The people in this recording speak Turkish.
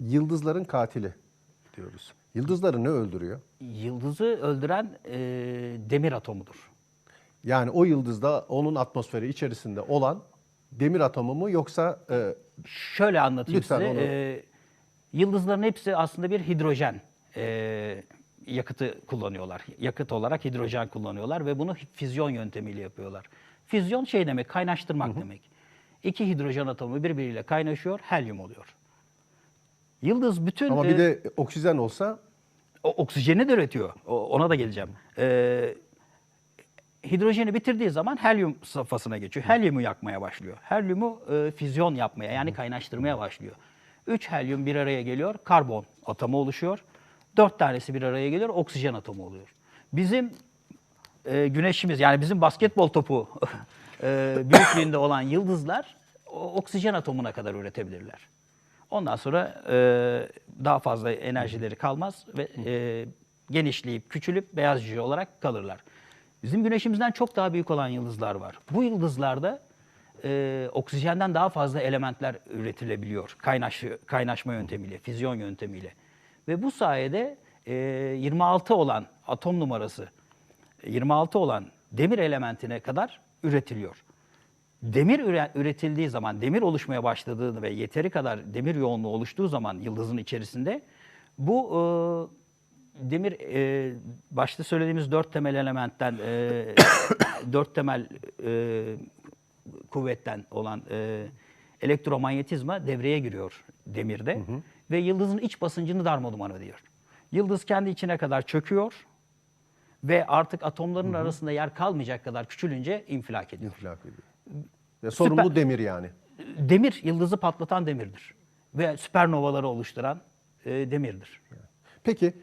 yıldızların katili diyoruz. Yıldızları ne öldürüyor? Yıldızı öldüren e, demir atomudur. Yani o yıldızda onun atmosferi içerisinde olan demir atomu mu yoksa e, Şöyle anlatayım Lütfen size. onu- E, yıldızların hepsi aslında bir hidrojen e, yakıtı kullanıyorlar. Yakıt olarak hidrojen kullanıyorlar ve bunu füzyon yöntemiyle yapıyorlar. Füzyon şey demek, kaynaştırmak demek. İki hidrojen atomu birbiriyle kaynaşıyor, helyum oluyor. Yıldız bütün ama e, bir de oksijen olsa o, oksijeni de üretiyor. O- ona da geleceğim. Ee, hidrojeni bitirdiği zaman helyum safhasına geçiyor. Helyumu yakmaya başlıyor. Helyumu e, füzyon yapmaya yani kaynaştırmaya başlıyor. Üç helyum bir araya geliyor, karbon atomu oluşuyor. Dört tanesi bir araya geliyor, oksijen atomu oluyor. Bizim e, güneşimiz yani bizim basketbol topu e, büyüklüğünde olan yıldızlar o, oksijen atomuna kadar üretebilirler. Ondan sonra e, daha fazla enerjileri kalmaz ve e, genişleyip küçülüp beyaz cüce olarak kalırlar. Bizim güneşimizden çok daha büyük olan yıldızlar var. Bu yıldızlarda e, oksijenden daha fazla elementler üretilebiliyor kaynaş, kaynaşma yöntemiyle, füzyon yöntemiyle. Ve bu sayede e, 26 olan atom numarası 26 olan demir elementine kadar üretiliyor. Demir üre- üretildiği zaman, demir oluşmaya başladığını ve yeteri kadar demir yoğunluğu oluştuğu zaman yıldızın içerisinde bu e, demir e, başta söylediğimiz dört temel elementten, e, dört temel e, kuvvetten olan e, elektromanyetizma devreye giriyor demirde ve yıldızın iç basıncını darmadağın ediyor. Yıldız kendi içine kadar çöküyor ve artık atomların arasında yer kalmayacak kadar küçülünce infilak ediyor. infilak ediyor. Ve sorumlu Süper. demir yani. Demir, yıldızı patlatan demirdir. Ve süpernovaları oluşturan e, demirdir. Peki